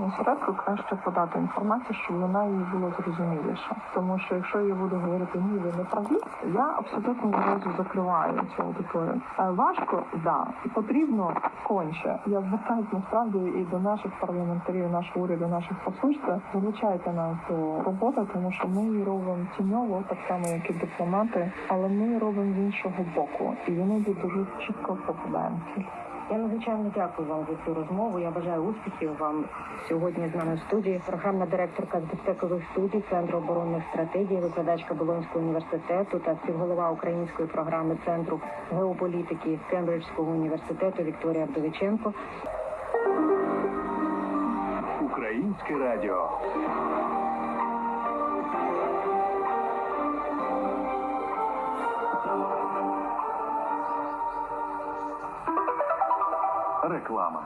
Осередку краще подати інформацію, щоб вона їй була зрозуміліша. Тому що якщо я буду говорити ні, ви не праві, я абсолютно зразу закриваю цю аудиторію. Е, Важко, да, потрібно конче. Я звертаюся насправді і до наших парламентарів, нашого уряду, наших посольств. Залучайте нас до роботи, тому що ми її робимо тіньово, так само як і дипломати, але ми її робимо з іншого боку, і вони дуже чітко попадаємо. Я надзвичайно дякую вам за цю розмову. Я бажаю успіхів вам сьогодні з нами в студії. Програмна директорка з безпекових студій Центру оборонних стратегій, викладачка Болонського університету та співголова української програми Центру геополітики Кембриджського університету Вікторія Вдовиченко. Українське радіо. Реклама.